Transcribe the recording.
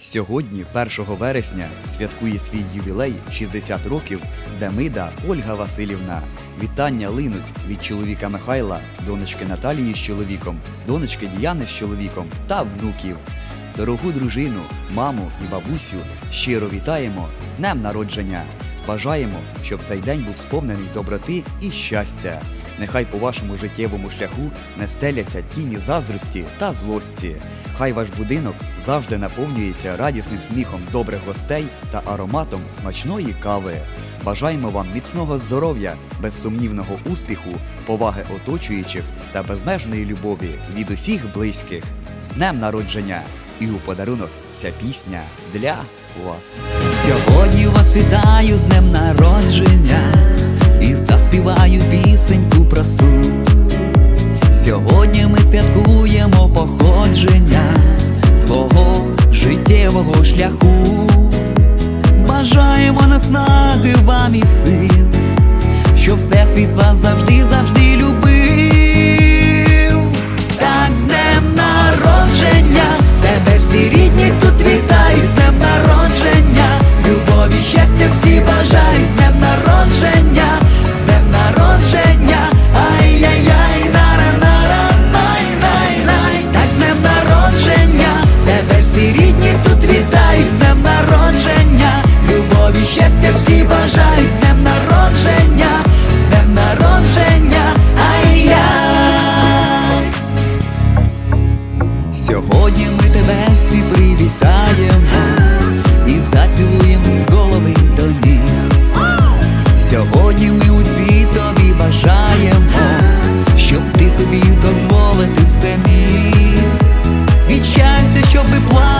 Сьогодні, 1 вересня, святкує свій ювілей 60 років Демида Ольга Васильівна. Вітання линуть від чоловіка Михайла, донечки Наталії з чоловіком, донечки Діяни з чоловіком та внуків. Дорогу дружину, маму і бабусю щиро вітаємо з днем народження. Бажаємо, щоб цей день був сповнений доброти і щастя. Нехай по вашому життєвому шляху не стеляться тіні заздрості та злості. Хай ваш будинок завжди наповнюється радісним сміхом добрих гостей та ароматом смачної кави. Бажаємо вам міцного здоров'я, безсумнівного успіху, поваги оточуючих та безмежної любові від усіх близьких. З днем народження! І у подарунок ця пісня для вас. Сьогодні вас вітаю з днем народження і заспіваю пісеньку просту. Сьогодні ми святкуємо походження твого життєвого шляху. Бажаємо наснаги вам і сил, що всесвіт вас завжди, всі бажають, з днем народження, щастя,